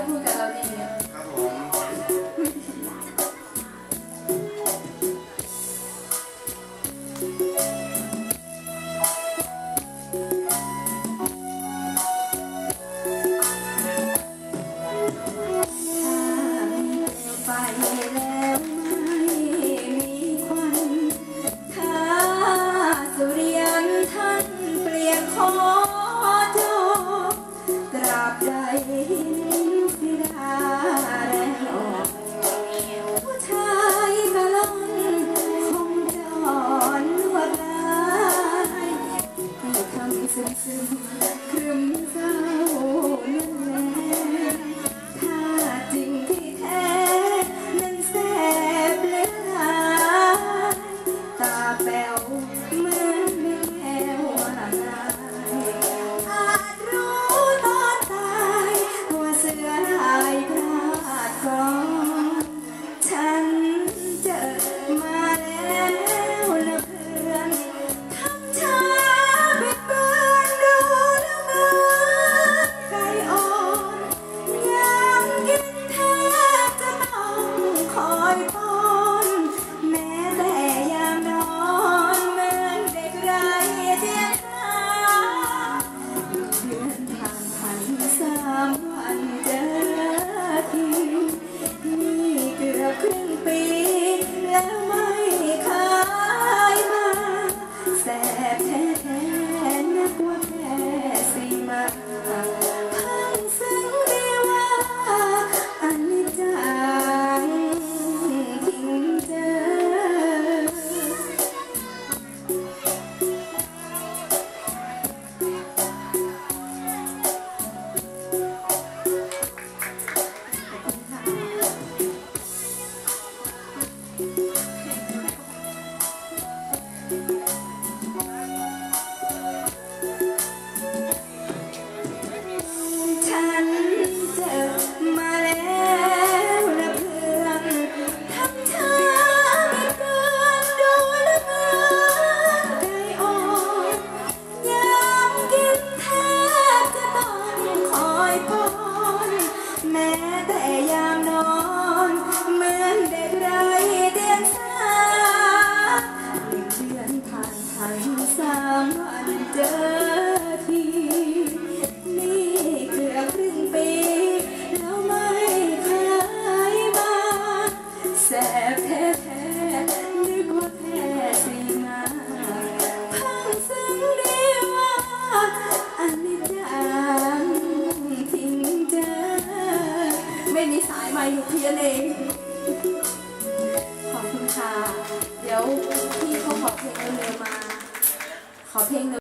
จะพูดกับเราได้ยังไงครับผมสุริยันท่านเปลี่ยนขอ ม้แต่ยามนอน เหมือนเด็กไร้ ไม่มีสายมาอยู่เพียนเอง ขอบคุณค่ะ เดี๋ยวพี่เขาขอเพลงเร็วๆมา ขอเพลงเ